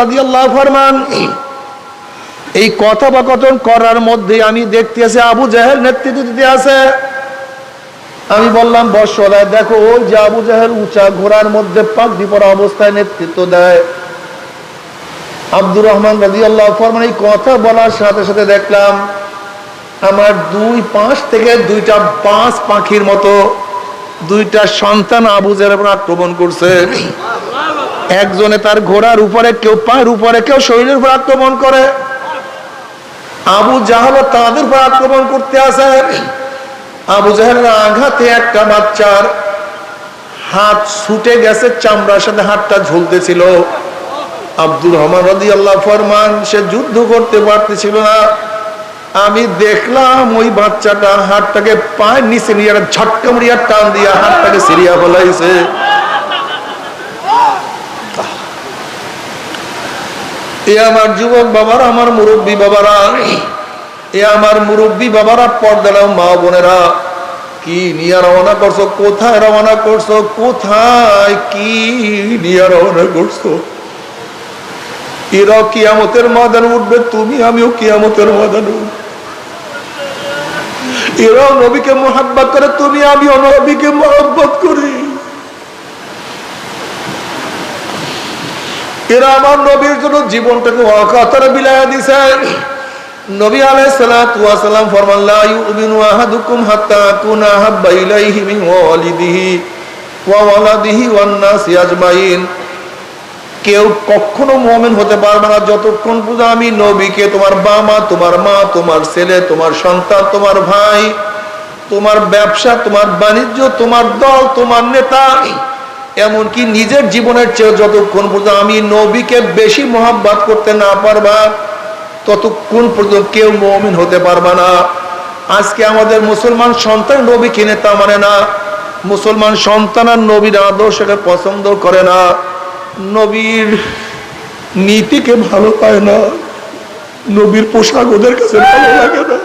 রাদিয়াল্লাহু ফরমান, এই কথোপকথন করার মধ্যে আমি দেখতেছি আবু জাহেল নেতৃত্ব দিতে আছে। আমি বললাম বর্ষদায় দেখো যে আবু জাহেল উঁচা ঘোড়ার মধ্যে পাগড়ি পরা অবস্থায় নেতৃত্ব দেয়। আব্দুর রহমান রাজি আল্লাহ ফরমান, এই কথা বলার সাথে সাথে দেখলাম, আমার দুই পাঁচ থেকে দুইটা পাঁচ পাখির মতো দুইটা সন্তান আবু জাহেল উপর আক্রমণ করছে। একজনে তার ঘোড়ার উপরে, কেউ পায়ের উপরে, কেউ শরীরের উপর আক্রমণ করে। আবু জাহাল তাদের উপর আক্রমণ করতে আসে। আবু জাহেলের আঘাতে একটা বাচ্চার হাত ছুটে গেছে, চামড়ার সাথে হাতটা ঝুলতেছিল। আব্দুল রহমান রাদি আল্লাহ ফরমান, সে যুদ্ধ করতে পারতেছিল না। আমি দেখলাম ওই বাচ্চাটা হাতটাকে পায়ের নিচে নিয়ে ঝটকা মুড়িয়া টান দিয়া হাতটাকে সিরিয়া ফেলাইছে। এ আমার যুবক বাবারা, আমার মুরব্বী বাবারা, এ আমার মুরব্বী বাবারা পর্দালাম মা বোনেরা। কি নিয়ে রওনা করছ? কোথায় রওনা করছ? কোথায় কি নিয়ে রওনা করছ? এরাও কিয়ামতের মাদান উঠবে, তুমি, আমিও কিয়ামতের মাদান উঠব। এরাও নবীকে মোহাব্বত করে, তুমি, আমিও নবীকে মোহাব্বত করি। এরা আমার নবীর জন্য জীবনটাকে অকাতরে বিলায় দিছে। নবী আলাইহিস সালাতু ওয়া সালাম ফরমান, লা ইউমিনু আহাদুকুম হাত্তা আকুনা হাব্বা ইলাইহি মিন ওয়ালিদিহি ওয়া ওয়ালাদিহি ওয়ান নাসি আজমাইন। কেউ কখনো মুমিন হতে পারবে না। যতক্ষণ পর্যন্ত আমি নবীকে তোমার বাবা, তোমার মা, তোমার ছেলে, তোমার সন্তান, তোমার ভাই, তোমার ব্যবসা, তোমার বাণিজ্য, তোমার দল, তোমার নেতা এমনকি নিজের জীবনের চেয়ে যতক্ষণ পর্যন্ত আমি নবীকে বেশি মহাব্বাত করতে না পারবা, ততক্ষণ পর্যন্ত কেউ মমিন হতে পারবা না। আজকে আমাদের মুসলমান সন্তান নবী কিনে তা মানে না। মুসলমান সন্তান আর নবীর আদর্শকে পছন্দ করে না। নবীর নীতিকে ভালো পায় না। নবীর পোশাক ওদের কাছে ভালো লাগে না।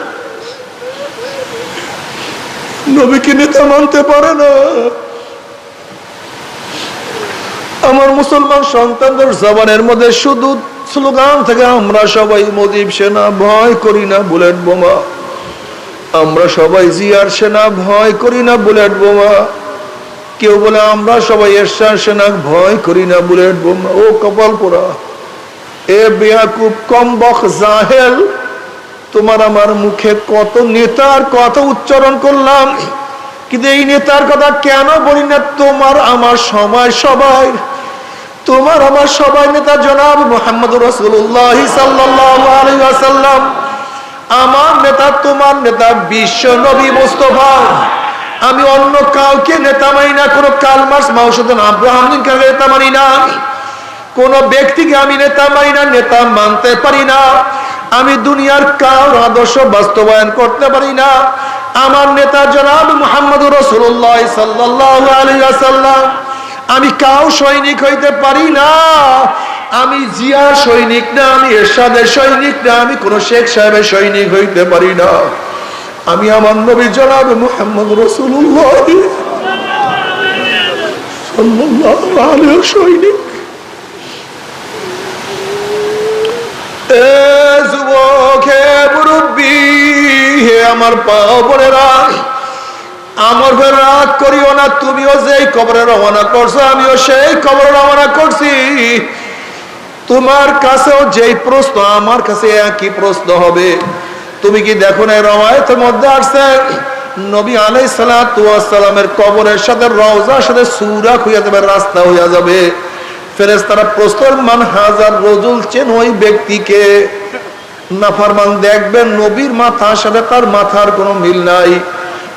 নবীকে নেতা মানতে পারে না। আমার মুসলমান সন্তানদের জবানের মধ্যে শুধু স্লোগান থেকে, আমরা সবাই মদিব সেনা, ভয় করি না বুলেট বোমা। আমরা সবাই জিয়ার সেনা, ভয় করি না বুলেট বোমা। কেউ বলে, আমরা সবাই এরশার সেনা, ভয় করি না বুলেট বোমা। ও কপাল পোড়া। এ বেয়াকুব কম্বক জাহেল। তোমার আমার মুখে কত নেতার কথা উচ্চারণ করলাম। কিন্তু এই নেতার কথা কেন বলি না? তোমার আমার সবাই সবাই, তোমার আমার সবাই নেতা জনাব মোহাম্মদ রসুল্লাহ সাল্লাম আমার নেতা, তোমার নেতা বিশ্ব নবী মুস্তফা। আমি অন্য কাউকে নেতা মানি না, কোনো কালমার্স মাউসুদ্দিন আব্রাহাম নেতা মানি না। কোন ব্যক্তিকে আমি নেতা মানি না, নেতা মানতে পারি না। আমি দুনিয়ার কার আদর্শ বাস্তবায়ন করতে পারি না। আমার নেতা জনাব মোহাম্মদ রসুল্লাহ সাল্লাহ আলী আমি কাউ সৈনিক হইতে পারি না। আমি জিয়ার সৈনিক না, আমি এরশাদের সৈনিক না, আমি কোন শেখ সাহেবের সৈনিক হইতে পারি না। আমি আমার নবী জনাব মোহাম্মদ রসুল্লাহ সৈনিক যুবক, হে মুরব্বী হে আমার পাও বোনেরা আমার ঘরে রাগ করিও না, তুমিও যেই কবরে রওনা করছ, আমিও সেই কবরে রওনা করছি। তোমার কাছেও যেই প্রশ্ন, আমার কাছে একই প্রশ্ন হবে। তুমি কি দেখো না রমায়তের মধ্যে আসছে? নবী আলাই সালামের কবরের সাথে রওজার সাথে সুরা হইয়া যাবে, রাস্তা হইয়া যাবে। ফেরেস তারা প্রস্তর মান হাজার রজুল, চেন ওই ব্যক্তিকে? নাফারমান দেখবেন, নবীর মাথার সাথে তার মাথার কোনো মিল নাই।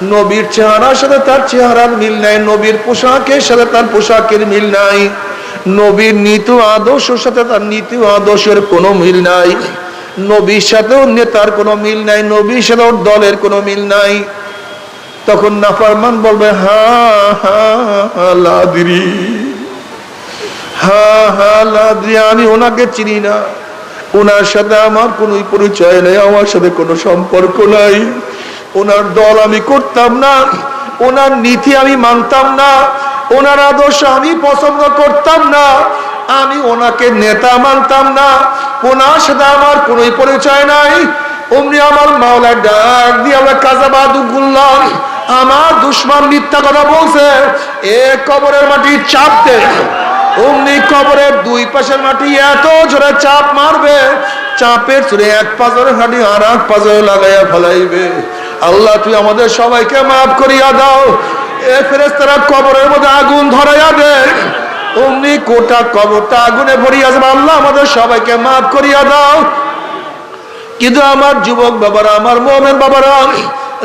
নবীর চেহারার সাথে তার চেহারার মিল নাই, নবীর পোশাকের সাথে তার পোশাকের মিল নাই। নবীর নীতি আদর্শের সাথে তার নীতি আদর্শের কোনো মিল নাই। নবীর সাথেও নেতার কোনো মিল নাই, নবীর সাথে ওর দলের কোনো মিল নাই। তখন নাফারমান বলবে হা হা, লাদিরি। হা হা, লাদিরি, আমি ওনাকে চিনি না। ওনার সাথে আমার কোনো পরিচয় নেই, আমার সাথে কোনো সম্পর্ক নাই। ওনার দল আমি করতাম না, ওনার নীতি আমি মানতাম না, ওনার আদর্শ আমি পছন্দ করতাম না, আমি ওনাকে নেতা মানতাম না, ওনার সাথে আমার কোন পরিচয় নাই। অমনি আমার মাওলা ডাক দিয়ে আমরা কাজাবাদু গুল্লাম আমার দুশ্মন মিথ্যা কথা বলছে, এ কবরের মাটি চাপ দে। অমনি কবরের দুই পাশের মাটি এত জোরে চাপ মারবে, চাপের চুরে এক পাজরে হাঁটি আর এক পাজরে লাগাইয়া ফেলাইবে। আল্লাহ, তুই আমাদের সবাইকে মাফ করিয়া দাও। এ ফেরেস্তারা কবরের মধ্যে আগুন ধরাইয়া দে। অমনি কোটা কবরটা আগুনে ভরিয়া যাবে। আল্লাহ, আমাদের সবাইকে মাফ করিয়া দাও। কিন্তু আমার যুবক বাবারা, আমার মোমেন বাবারা,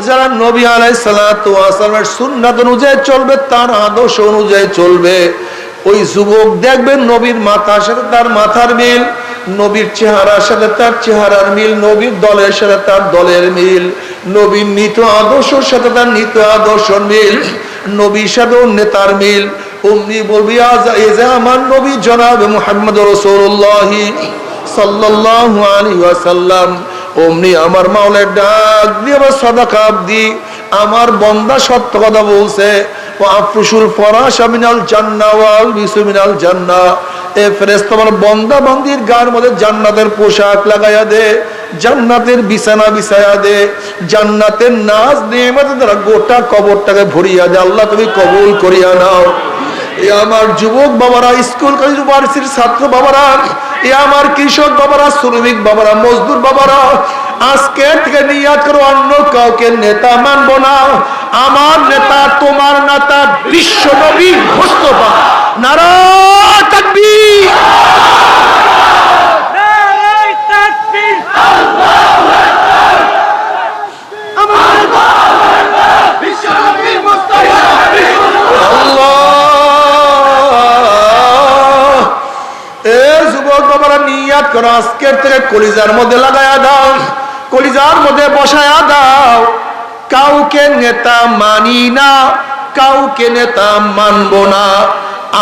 যারা নবী আলাই সালামের সুন্নাত অনুযায়ী চলবে, তার আদর্শ অনুযায়ী চলবে। ওই যুবক দেখবেন নবীর মাথার সাথে তার মাথার মিল, নবীর চেহারার সাথে তার চেহারার মিল, নবীর দলের সাথে তার দলের মিল, নবীর নিত আদর্শের সাথে তার নিত আদর্শ মিল, নবীর সাথে নেতার মিল। অমনি বলবি, আজ আমার নবী জনাব মোহাম্মদ রসৌল্লাহি সাল্লাল্লাহু আলাইহি ওয়াসাল্লাম, অমনি আমার মাওলার ডাক দিয়ে আবার সাদাকা দি আমার বন্দা সত্য কথা বলছে জান্নাতের পোশাক লাগাইয়া দে, জান্নাতের বিছানা বিছায়া দে, জান্নাতের নাচ নিয়ামতের দ্বারা গোটা কবরটাকে ভরিয়া দে। আল্লাহ তুমি কবুল করিয়া নাও। এ আমার যুবক বাবারা, স্কুল কলেজ ইউনিভার্সিটির ছাত্র বাবারা, এ আমার কৃষক বাবারা, শ্রমিক বাবারা, মজদুর বাবারা আজকে থেকে নিয়াত করো অন্য কাউকে নেতা মানবো না। আমার নেতা তোমার নেতা বিশ্ব নবী মুস্তফা। নারা তাকবীর। নিয়াত করো আজকের থেকে কলিজার মধ্যে লাগায়া দাও। কলিজার মধ্যে বসায়া দাও। কাউকে নেতা মানি না, কাউকে নেতা মানব না।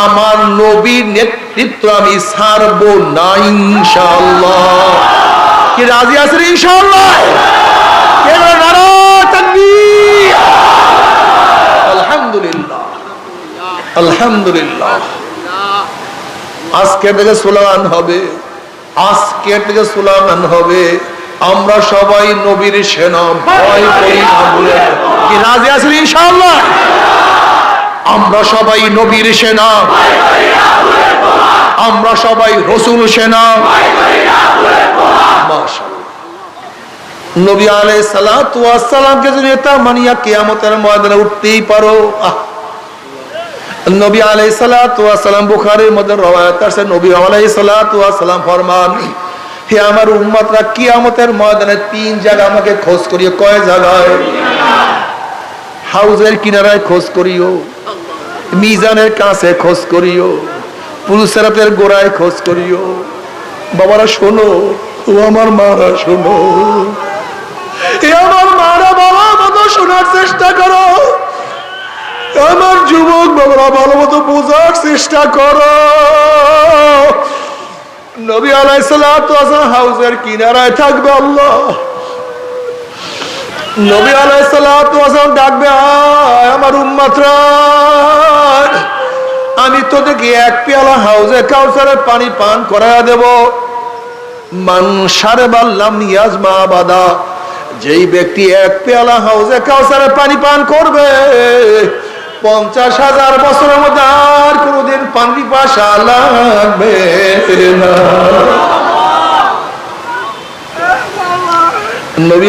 আমার নবীর নেতৃত্ব আমি ছাড়ব না, ইনশাআল্লাহ। কি রাজি আছেন তাকবীর আলহামদুলিল্লাহ। আলহামদুলিল্লাহ। আজকে থেকে স্লোগান হবে। আজকে থেকে স্লোগান হবে। আমরা সবাই নবীর সেনা, ভয় করি না বলে। কি রাজি আছেন ইনশাআল্লাহ? আমরা সবাই নবীর সেনা আমরা সবাই রসুল সেনা। নবী যদি মানিয়া ময়দানে উঠতেই পারো, আহ। নবী আলাই সালাম বুখারের মধ্যে রবায়ত আছে, নবী আলাই সালাম ফরমান হে আমার উম্মতরা, কিয়ামতের ময়দানে তিন জায়গা আমাকে খোঁজ করিও। কয় জায়গায়? হাউজের কিনারায় খোঁজ করিও। মিজানের কাছে খোঁজ করিও। পুলসেরাতের গোড়ায় খোঁজ করিও। বাবারা, শোনো। ও আমার মারা, শোনো। এ আমার মারা, বাবা মতো শোনার চেষ্টা করো। আমার যুবক বাবারা, ভালো মতো বোঝার চেষ্টা করো। নবী আলাইসালাম হাউসের কিনারায় থাকবে আল্লাহ। নবী আলাইসালাম ডাকবে আমার উম্মাত্রা, আমি তোদেরকে এক পেয়ালা হাউসে কাউসারের পানি পান করাইয়া দেব। মান সারে বাল্লাম নিয়াজ মা বাদা যেই ব্যক্তি এক পেয়ালা হাউসে কাউসারের পানি পান করবে পঞ্চাশ হাজার বছরের মধ্যে আর কোনোদিন পানি পাশা লাগবে নবী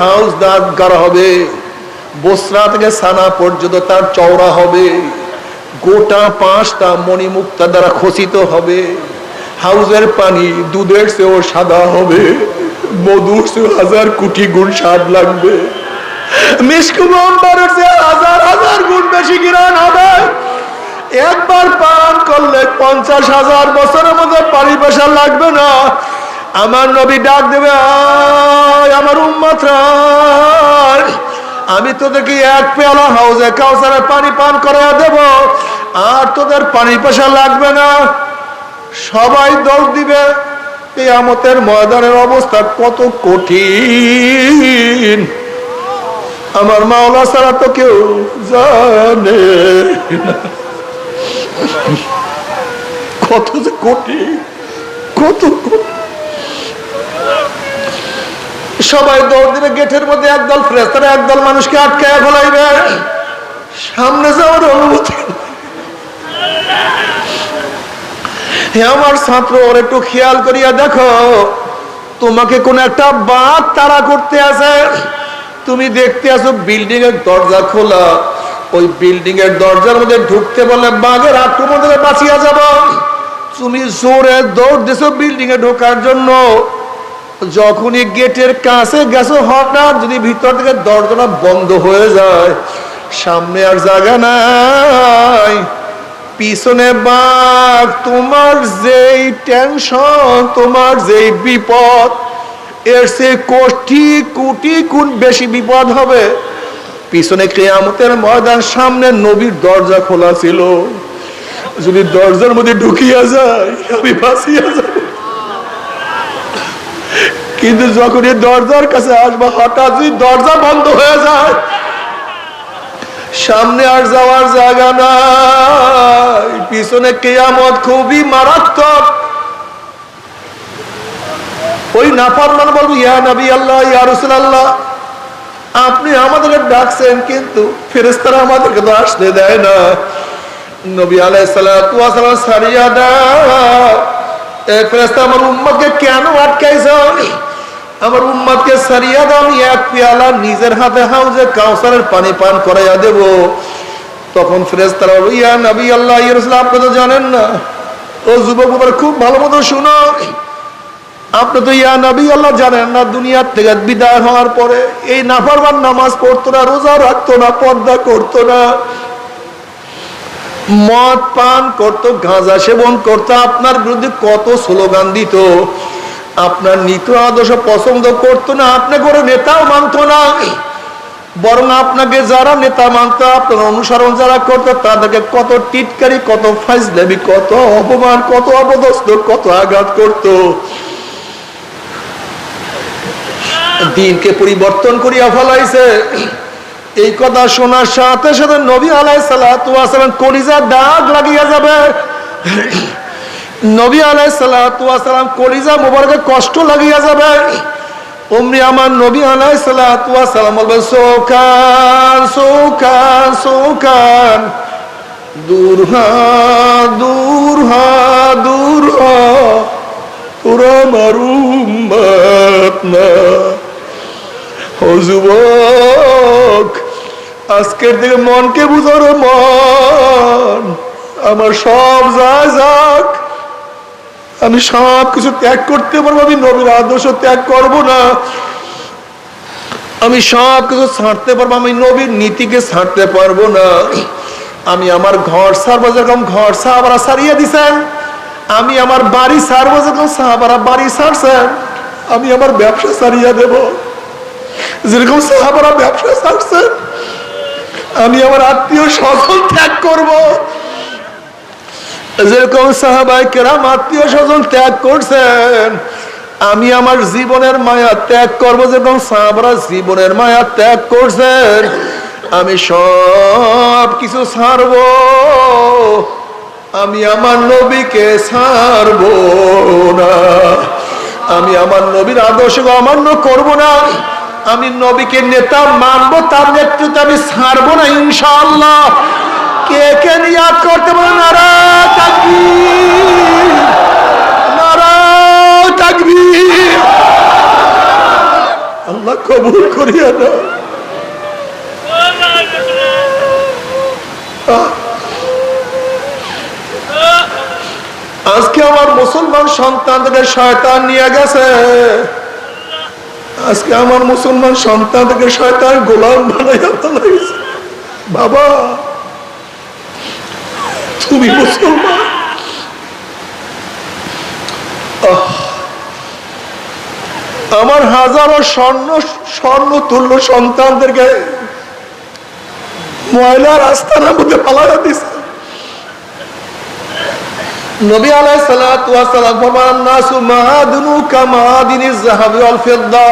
হাউস দাঁত হবে থেকে তার চওড়া হবে, গোটা পাঁচটা দ্বারা হবে, হাউসের পানি দুধের চেয়েও সাদা হবে, মধুর চেয়েও হাজার কোটি গুণ স্বাদ লাগবে। বেশি একবার পান করলে পঞ্চাশ হাজার বছরের মধ্যে পানি লাগবে না। আমার নবী ডাক দেবে আমার উম্মত আমি তোদেরকে এক পেয়ালা হাউজে কাউসারের পানি পান করে দেব, আর তোদের পানি পেশা লাগবে না। সবাই দোষ দিবে এই আমতের ময়দানের অবস্থা কত কঠিন। আমার মাওলা ছাড়া তো কেউ জানে। কত যে কোটি, কত সবাই দৌড় দিবে গেটের মধ্যে, একদল ফ্রেস্তারা একদল মানুষকে আটকায় ফেলাইবে। সামনে যাওয়ার অনুমতি আমার ছাত্র, ওর একটু খেয়াল করিয়া দেখো, তোমাকে কোন একটা বাঘ তারা করতে আছে। তুমি দেখতে আসো বিল্ডিং এর দরজা খোলা। ওই বিল্ডিং এর দরজার মধ্যে ঢুকতে বলে বাঘের আক্রমণ থেকে বাঁচিয়া যাব? তুমি জোরে দৌড় দিছো বিল্ডিং এ ঢোকার জন্য। যখনই গেটের কাছে গেছো, হঠাৎ যদি ভিতর থেকে দরজাটা বন্ধ হয়ে যায়, সামনে আর জায়গা নাই। পিছনে বাঘ, তোমার যেই টেনশন, তোমার যেই বিপদ এর কোটি গুণ বেশি বিপদ হবে। পিছনে ময়দান সামনে নবীর দরজা খোলা ছিল। যদি দরজার মধ্যে ঢুকিয়া যায়, আমি ফাঁসিয়া যাব। কিন্তু যখন দরজার কাছে আসব, হঠাৎ যদি দরজা বন্ধ হয়ে যায়, সামনে আর যাওয়ার জায়গা নাই। পিছনে কেয়ামত খুবই মারাত্মক। ওই নাফরমান বলব, ইয়া নবী আল্লাহ, ইয়া রসুল আল্লাহ আপনি আমাদেরকে ডাকছেন কিন্তু ফেরেস্তারা আমাদেরকে তো আসতে দেয় না। নবী আলাই সালাম সারিয়া দাও। এ ফেরেস্তা আমার উম্মতকে কেন আটকাইছ? আমার উম্মতকে সারিয়া দাও, আমি এক পেয়ালা নিজের হাতে হাউজে কাউসারের পানি পান করাইয়া দেব। তখন ফেরেস্তারা ইয়া নবী আল্লাহ, ইয়া রসুল আপনি তো জানেন না। ও যুবক খুব ভালো মতো শুনো। আপনি তো ইয়া নবী, আল্লাহ জানেন না দুনিয়ার থেকে বিদায় হওয়ার পরে এই নাফারবার নামাজ পড়তো না, রোজা রাখতো না, পর্দা করতো না। মদ পান করতো, গাঁজা সেবন করতো, আপনার বিরুদ্ধে কত স্লোগান দিত। আপনার নীত আদর্শ পছন্দ করতো না আপনি করে নেতাও মানতো না। বরং আপনাকে যারা নেতা মানত, আপনার অনুসরণ যারা করতো, তাদেরকে কত টিটকারি, কত ফাইজলামি, কত অপমান, কত অপদস্থ, কত আঘাত করতো। দিনকে পরিবর্তন করিয়া ফলাইছে। এই কথা শোনার সাথে সাথে নবী আলাই সালাম কলিজা দাগ লাগিয়া যাবে। নবী আলাই সালাম কলিজা মোবারকে কষ্ট লাগিয়া যাবে। অমনি আমার নবী আলাই সালাম বলবে সৌকান সৌকান সৌকান, দূর হা দূর হা, দূর তোরা মারুম না ও যুবক আজকের দিকে মনকে বুঝো রে মন, আমার সব যা যাক। আমি সব কিছু ত্যাগ করতে পারব, আমি নবীর আদর্শ ত্যাগ করব না। আমি সব কিছু ছাড়তে পারব, আমি নবীর নীতিকে ছাড়তে পারব না। আমি আমার ঘর সারবো যেরকম ঘর সাহাবারা সারিয়ে দিছেন। আমি আমার বাড়ি সারবো যেরকম সাহাবারা বাড়ি সারছেন আমি আমার ব্যবসা সারিয়ে দেব। যেরকম সাহাবারা ব্যবসা ছাড়ছেন আমি আমার আত্মীয় স্বজন ত্যাগ করব। যেরকম সাহাবাই কেরাম আত্মীয় স্বজন ত্যাগ করছেন, আমি আমার জীবনের মায়া ত্যাগ করব। যেরকম সাহাবারা জীবনের মায়া ত্যাগ করছেন, আমি সব কিছু ছাড়ব। আমি আমার নবীকে ছাড়ব না। আমি আমার নবীর আদর্শ অমান্য করব না। আমি নবীকে নেতা মানবো, তার নেতৃত্বে আমি ছাড়বো না, ইনশাআল্লাহ। কে কে নিয়াদ করতে পারে নারা তাকবীর নারা আল্লাহ কবুল করিয়া না আজকে আমার মুসলমান সন্তানদের শয়তান নিয়ে গেছে। আজকে আমার মুসলমান সন্তানকে শয়তান গোলাম বানাইয়া ফেলাইছে। বাবা, তুমি মুসলমান। আমার হাজারো স্বর্ণ স্বর্ণ তুল্য সন্তানদেরকে ময়লার আস্তানার মধ্যে পালাইয়া দিছে। নবী আলাই সালাতু ওয়া সালাম ফরমান নাসু মাহাদুনু কামাদিনি যাহাবি ওয়াল ফিদ্দা।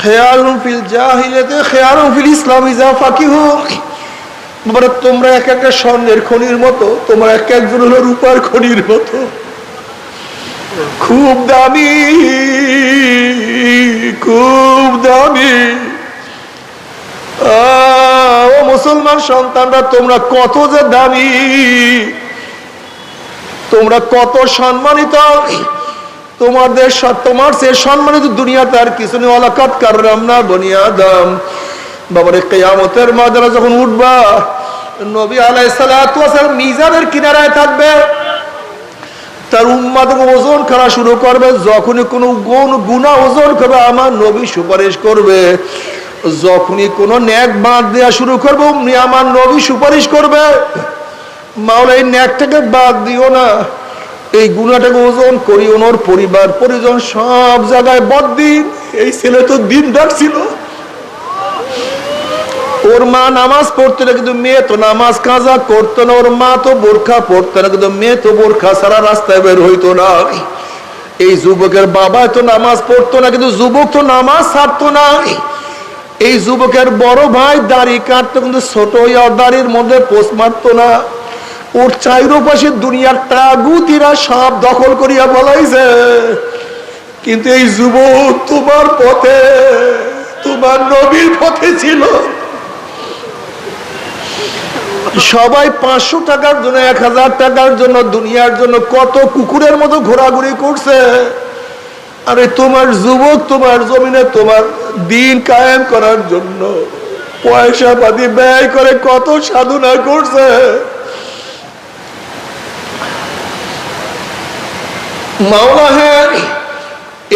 খেয়ালুন ফিল জাহিলিয়াতি, খেয়ালুন ফিল ইসলাম ইজা ফাকিহু বাবারা তোমরা এক একটা স্বর্ণের খনির মতো, তোমরা এক একজন হলো রূপার খনির মতো। খুব দামি খুব দামি। ও মুসলমান সন্তানরা, তোমরা কত যে দামি। তোমরা কত সম্মানিত। তোমাদের তোমার সে সম্মানিত দুনিয়াতে আর কিছু অলাকাত কাররাম না বাবারে কেয়ামতের মাদারা যখন উঠবা, নবী আলাই মিজানের কিনারায় থাকবে। তার উম্মাদ ওজন শুরু করবে, যখনই কোনো গুণ গুণা ওজন করবে, আমার নবী সুপারিশ করবে। যখনই কোনো ন্যাক বাঁধ দেওয়া শুরু করবে আমার নবী সুপারিশ করবে। মাওলা এই ন্যাকটাকে বাদ দিও না। এই গুণাটাকে ওজন করি, ওনার পরিবার, পরিজন সব জায়গায় বদিন এই ছেলে তো দিন ছিল। ওর মা নামাজ পড়তো না, কিন্তু মেয়ে তো নামাজ কাজা করতো না। ওর মা তো বোরখা পড়তো না, কিন্তু মেয়ে তো বোরখা সারা রাস্তায় বের হইতো না। এই যুবকের বাবা তো নামাজ পড়তো না, কিন্তু যুবক তো নামাজ ছাড়তো না। এই যুবকের বড় ভাই দাড়ি কাটতো, কিন্তু ছোট হইয়া দাড়ির মধ্যে পোষ মারতো না। ওর চাইরো পাশে দুনিয়ার টাগুতিরা সব দখল করিয়া বলাইছে কিন্তু এই যুবক তোমার পথে, তোমার নবীর পথে ছিল। সবাই পাঁচশো টাকার জন্য, এক হাজার টাকার জন্য, দুনিয়ার জন্য কত কুকুরের মতো ঘোরাঘুরি করছে। আরে তোমার যুবক তোমার জমিনে তোমার দিন কায়েম করার জন্য পয়সা পাতি ব্যয় করে কত সাধনা করছে। মাওলা হ্যাঁ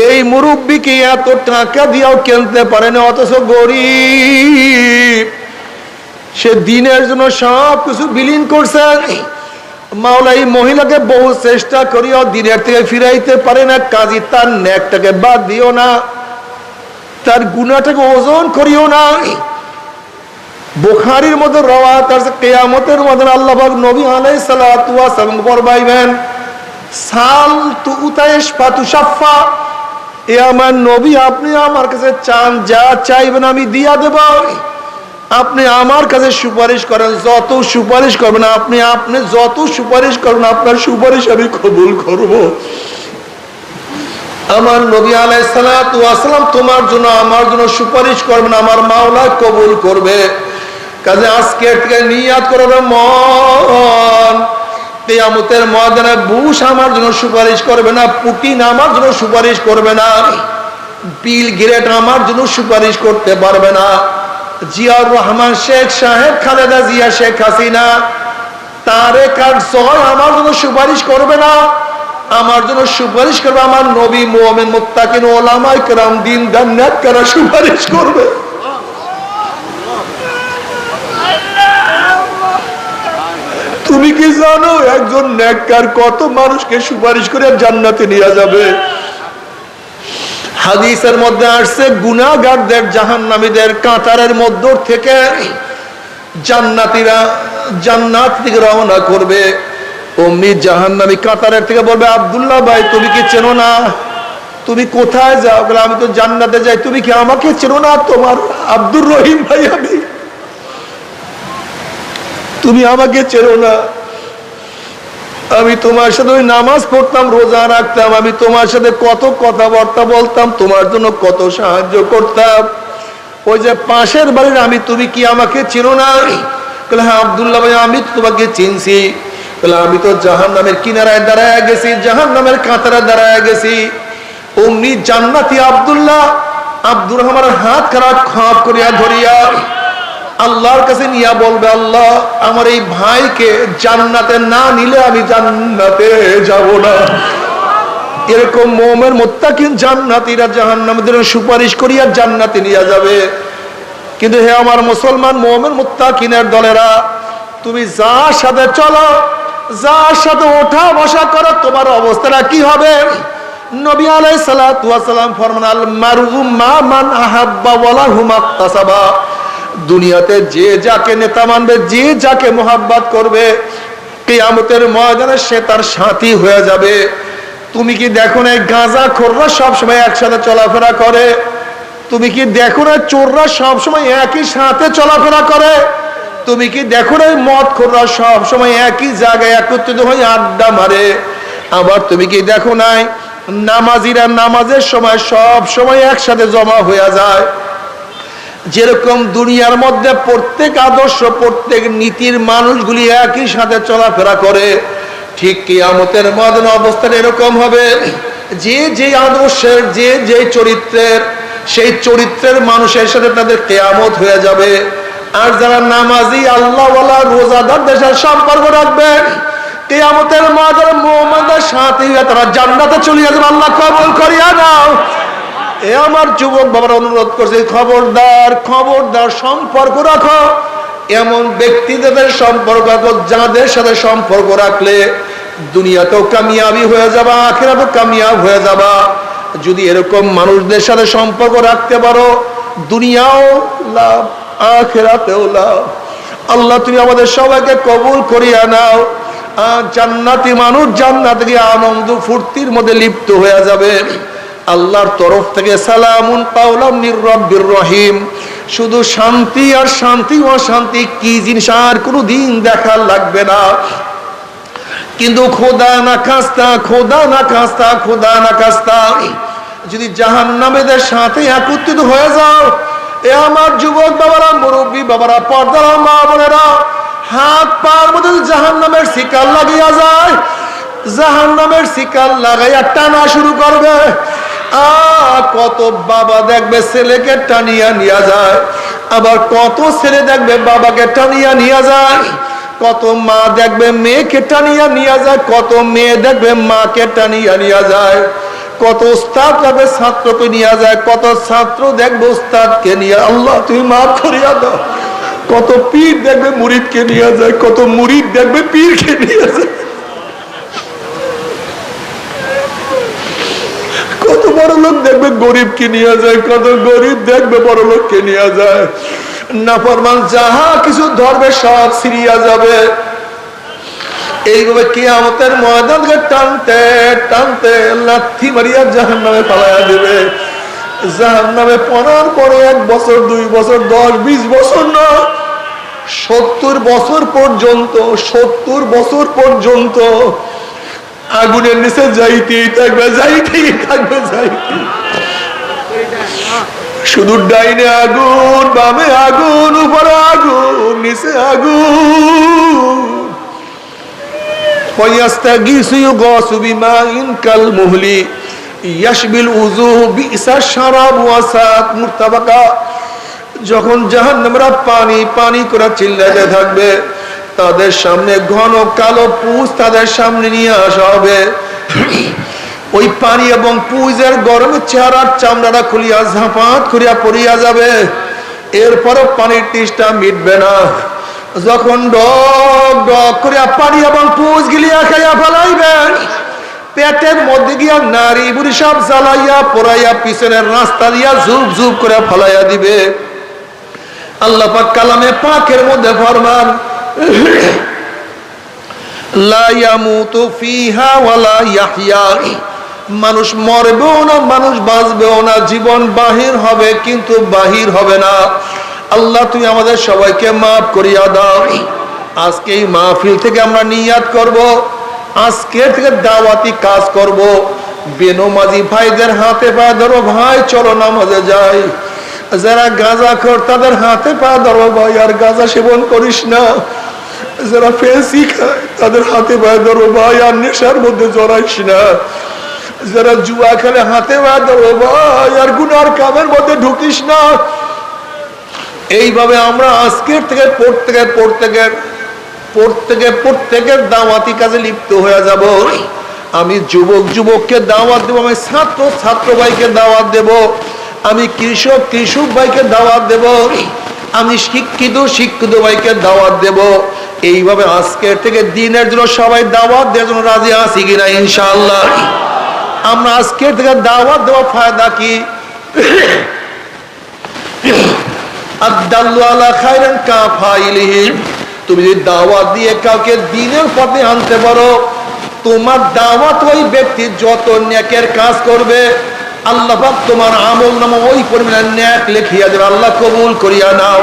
এই মুরব্বীকে এত টাকা দিয়েও কিনতে পারে না, অথচ গরিব। সে দিনের জন্য সব কিছু বিলীন করছে মাওলা এই মহিলাকে বহু চেষ্টা করিও দিনের থেকে ফিরাইতে পারে না, কাজী তার ন্যাকটাকে বাদ দিও না। তার গুণাটাকে ওজন করিও না বুখারির মধ্যে রওয়া তার কেয়ামতের মধ্যে আল্লাহ নবী আলাই সালাম বরবাইবেন। সাল তু উতায়েশ পাতু সাফা। এ আমার নবী, আপনি আমার কাছে চান, যা চাইবেন আমি দিয়া দেব। আপনি আমার কাছে সুপারিশ করেন, যত সুপারিশ করবেন আপনি আপনি যত সুপারিশ করবেন, আপনার সুপারিশ আমি কবুল করব। আমার নবী তোমার জন্য, আমার জন্য সুপারিশ করবেন, আমার মাওলা কবুল করবে। কাজে আজকে নিয়াত করবে মন তেয়ামতের ময়দানে বুশ আমার জন্য সুপারিশ করবে না, পুটিন আমার জন্য সুপারিশ করবে না, বিল গিরেট আমার জন্য সুপারিশ করতে পারবে না। জিয়াউর রহমান শেখ সাহেব, খালেদা জিয়া, শেখ হাসিনা তারেক আর জয় আমার জন্য সুপারিশ করবে না? আমার জন্য সুপারিশ করবে আমার নবী মোহামেন মুত্তাকিন ওলামাই কেরাম দিন দান্নাত করা সুপারিশ করবে? তুমি কি জানো, একজন নেককার কত মানুষকে সুপারিশ করে জান্নাতে নিয়ে যাবে? হাদিসের মধ্যে আসছে গুনাগারদের জাহান্নামীদের কাঁটারের মধ্য থেকে জান্নাতীরা জান্নাত থেকে রওনা করবে। অমনি জাহান্নামী কাতারের থেকে বলবে, আবদুল্লাহ ভাই, তুমি কি চেনো না? তুমি কোথায় যাও? আমি তো জান্নাতে যাই, তুমি কি আমাকে চেনো না? তোমার আব্দুর রহিম ভাই আমি তুমি আমাকে চেনো না। আমি তোমার সাথে ওই নামাজ পড়তাম, রোজা রাখতাম, আমি তোমার সাথে কত কথাবার্তা বলতাম, তোমার জন্য কত সাহায্য করতাম। ওই যে পাশের বাড়ির আমি, তুমি কি আমাকে চেনো না? হ্যাঁ আবদুল্লাহ ভাই, আমি তোমাকে চিনছি। আমি তো জাহান নামের কিনারায় দাঁড়ায় গেছি জাহান নামের কাঁতারায় দাঁড়ায় গেছি। অমনি জান্নাতি আবদুল্লাহ আব্দুর রহমানের হাত খারাপ খাপ করিয়া ধরিয়া আল্লাহর কাছে নিয়া বলবে, আল্লাহ, আমার এই ভাইকে জান্নাতে না নিলে আমি জান্নাতে যাব না। এরকম মোমের মোত্তাকিন জান্নাতিরা জাহান্নামদের সুপারিশ করিয়া জান্নাতে নিয়ে যাবে। কিন্তু হে আমার মুসলমান মোমের মুত্তাকিনের দলেরা, তুমি যার সাথে চলো, যার সাথে ওঠা বসা করো, তোমার অবস্থাটা কি হবে? নবী আলাই সালাম ফরমান, আল মারুম মা মান আহাব্বা ওয়ালা হুমাক্তাসাবা দুনিয়াতে যে যাকে নেতা মানবে, যে যাকে মোহাব্বত করবে, কেয়ামতের ময়দানে সে তার সাথী হয়ে যাবে। তুমি কি দেখো না গাঁজা খোররা সবসময় একসাথে চলাফেরা করে? তুমি কি দেখো না চোররা সবসময় একই সাথে চলাফেরা করে? তুমি কি দেখো না মদ খোররা সবসময় একই জায়গায় একত্রিত হয়ে আড্ডা মারে? আবার তুমি কি দেখো নাই নামাজিরা নামাজের সময় সব সময় একসাথে জমা হয়ে যায়? যেরকম দুনিয়ার মধ্যে প্রত্যেক আদর্শ, প্রত্যেক নীতির মানুষগুলি একই সাথে চলাফেরা করে, ঠিক কিয়ামতের মদন অবস্থান এরকম হবে, যে যে আদর্শের, যে যে চরিত্রের, সেই চরিত্রের মানুষের সাথে তাদের কেয়ামত হয়ে যাবে। আর যারা নামাজি, আল্লাহওয়ালা, রোজাদার দেশের সম্পর্ক রাখবে, কেয়ামতের মাদের মোহাম্মদের সাথে তারা জান্নাতে চলে যাবে। আল্লাহ কবল করিয়া নাও। এ আমার যুবক বাবার অনুরোধ করছে খবরদার খবরদার সম্পর্ক রাখো। এমন ব্যক্তিদের সম্পর্ক রাখো, যাদের সাথে সম্পর্ক রাখলে দুনিয়াতেও কামিয়াবি হয়ে যাবা, আখেরাতেও কামিয়াব হয়ে যাবা। যদি এরকম মানুষদের সাথে সম্পর্ক রাখতে পারো, দুনিয়াও লাভ, আখেরাতেও লাভ। আল্লাহ, তুমি আমাদের সবাইকে কবুল করিয়া নাও। জান্নাতি মানুষ জান্নাত গিয়ে আনন্দ ফুর্তির মধ্যে লিপ্ত হয়ে যাবে। আল্লাহর তরফ থেকে সালামুন পাউলাম নির্রব্বির রহিম। শুধু শান্তি আর শান্তি ও শান্তি কি জিনিস? আর কোনো দিন দেখার লাগবে না। কিন্তু খোদা না খাস্তা, খোদা না খাস্তা, খোদা না খাস্তা। যদি জাহান নামেদের সাথে একত্রিত হয়ে যাও, এ আমার যুবক বাবারা, মুরব্বী বাবারা, পর্দারা মা বোনেরা, হাত পার মধ্যে জাহান নামের শিকার লাগিয়া যায় জাহান নামের শিকার লাগাইয়া টানা শুরু করবে। কত বাবা দেখবে ছেলেকে টানিয়া নিয়ে যায়। আবার কত ছেলে দেখবে বাবাকে টানিয়া নিয়ে যায়। কত মা দেখবে মেয়েকে টানিয়া নিয়ে যায়। কত মেয়ে দেখবে মাকে টানিয়া নিয়ে যায়। কত উস্তাদ দেখবে ছাত্রকে নিয়ে যায়। কত ছাত্র দেখবে উস্তাদকে নিয়ে। আল্লাহ, তুমি মাফ করিয়া দাও। কত পীর দেখবে মুরিদকে নিয়ে যায়। কত মুরিদ দেখবে পীরকে নিয়ে যায়। কত বড় লোক দেখবে গরিবকে নিয়ে যায়, কত গরিব দেখবে বড় লোককে নিয়ে যায়। নাফরমান যাহা কিছু ধরবে সব সিরিয়া যাবে। এইভাবে ময়দানকে টানতে টানতে লাথি মারিয়া জাহান নামে পালাইয়া দিবে। জাহান নামে পরে এক বছর, দুই বছর, দশ, বিশ বছর না, সত্তর বছর পর্যন্ত, সত্তর বছর পর্যন্ত আগুনের নিচে যাইতেই থাকবে যাইতেই থাকবে যাইতে শুধু ডাইনে আগুন বামে আগুন উপরে আগুন নিচে আগুন ويستغيث يغاث بماء كالمهل يشبه الوجوه بئس الشراب وساءت مرتفقا যখন জাহান্নামরা পানি পানি করে চিল্লাতে থাকবে তাদের সামনে, ঘন কালো পুষ তাদের সামনে নিয়ে আসা হবে। ওই পানি এবং পুজের গরমে চেহারার চামড়াটা খুলিয়া ঝাঁপাত করিয়া পড়িয়া যাবে। এরপরও পানির টিসটা মিটবে না। যখন ডক ডক করিয়া পানি এবং পুজ গিলিয়া খাইয়া ফেলাইবেন পেটের মধ্যে গিয়া নারী বুড়ি সব জ্বালাইয়া পড়াইয়া পিছনের রাস্তা দিয়া ঝুপ ঝুপ করে ফলাইয়া দিবে। আল্লাহ পাক কালামে পাকের মধ্যে ফরমান মানুষ মরবেও না, মানুষ বাঁচবেও না, জীবন বাহির হবে কিন্তু বাহির হবে না। আল্লাহ, তুমি আমাদের সবাইকে মাফ করিয়া দাও। আজকে এই মাহফিল থেকে আমরা নিয়াত করব। আজকে থেকে দাওয়াতি কাজ করব। বেনমাজি ভাইদের হাতে পায়ে ধরো, ভাই, চলো নামাজে যাই। যারা গাঁজা খর, তাদের হাতে পা ধরো, ভাই, আর গাঁজা সেবন করিস না। যারা ফেন্সি খায়, তাদের হাতে পায়ে ধরো ভাই আর নেশার মধ্যে জড়াইস না যারা জুয়া খেলে হাতে পা ধরো ভাই আর গুনার কামের মধ্যে ঢুকিস না। এইভাবে আমরা আজকের থেকে প্রত্যেকে প্রত্যেকের প্রত্যেকে, প্রত্যেকের দাওয়াতি কাজে লিপ্ত হয়ে যাব। আমি যুবক, যুবককে দাওয়াত দেব, আমি ছাত্র ছাত্র ভাইকে দাওয়াত দেব, আমি কৃষক কৃষক ভাইকে দাওয়াত দেব, আমি শিক্ষিত শিক্ষিত ভাইকে দাওয়াত দেব। এইভাবে আজকের থেকে দিনের জন্য সবাই দাওয়াত দেওয়ার জন্য রাজি আছি কিনা, ইনশাআল্লাহ? আমরা আজকের থেকে দাওয়াত দেওয়া ফায়দা কি? তুমি যদি দাওয়াত দিয়ে কাউকে দিনের পথে আনতে পারো, তোমার দাওয়াত ওই ব্যক্তি যত নেকের কাজ করবে, আল্লাহ তোমার আমল নামা ওই পরিমাণ ন্যাক লেখিয়া দেবে। আল্লাহ কবুল করিয়া নাও।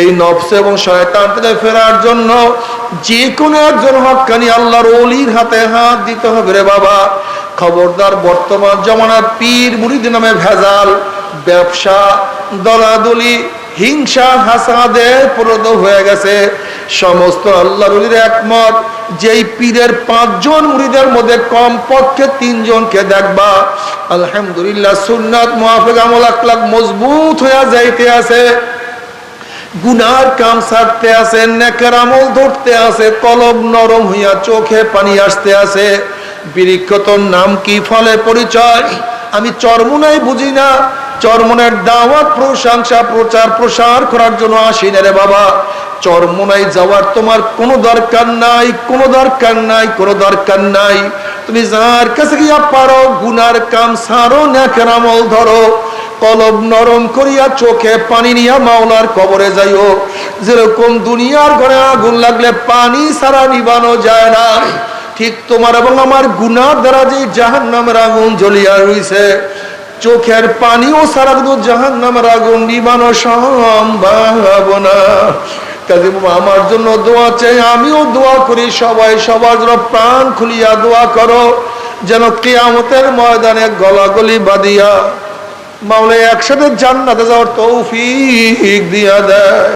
এই নফস এবং শয়তান থেকে ফেরার জন্য যে কোনো একজন হকানি আল্লাহর অলির হাতে হাত দিতে হবে রে বাবা। খবরদার বর্তমান জমানার পীর মুরিদ নামে ভেজাল, ব্যবসা, দলাদলি, হিংসা, হাসাদে প্রদ হয়ে গেছে। সমস্ত আল্লাহর একমত, যেই পীরের পাঁচজন মুরিদের মধ্যে কমপক্ষে তিনজনকে দেখবা। আলহামদুলিল্লাহ সুন্নাত মুহাফিক আমল আকলাক মজবুত হয়ে যাইতে আছে। গুনার কাম ছাড়তে আছে, নেকের আমল ধরতে আছে কলব নরম হইয়া চোখে পানি আসতে আছে। বৃক্ষ তোর নাম কি ফলে পরিচয়? আমি চরমুনাই বুঝি না। চরমনের দাওয়াত, প্রশংসা, প্রচার, প্রসার করার জন্য আসি না রে বাবা। চরমুনাই যাওয়ার তোমার কোনো দরকার নাই, কোনো দরকার নাই, কোনো দরকার নাই। তুমি যার কাছে গিয়া পারো, গুনার কাম সারো নেকের আমল ধরো। কলব নরম করিয়া চোখে পানি নিয়া মাওলার কবরে যাইও। যেরকম দুনিয়ার ঘরে আগুন লাগলে পানি সারা নিবানো যায় না। ঠিক তোমার এবং আমার গুনার দ্বারা যে জাহান নামের আগুন জ্বলিয়া রইছে, চোখের পানিও সারা কিন্তু জাহান নামের আগুন নিবানো সম্ভব না। আমার জন্য দোয়া চাই, আমিও দোয়া করি, সবাই সবার জন্য প্রাণ খুলিয়া দোয়া করো, যেন কেয়ামতের ময়দানে গলাগলি বাদিয়া মাওলা একসাথে জান্নাতে যাওয়ার তৌফিক দিয়া দেয়।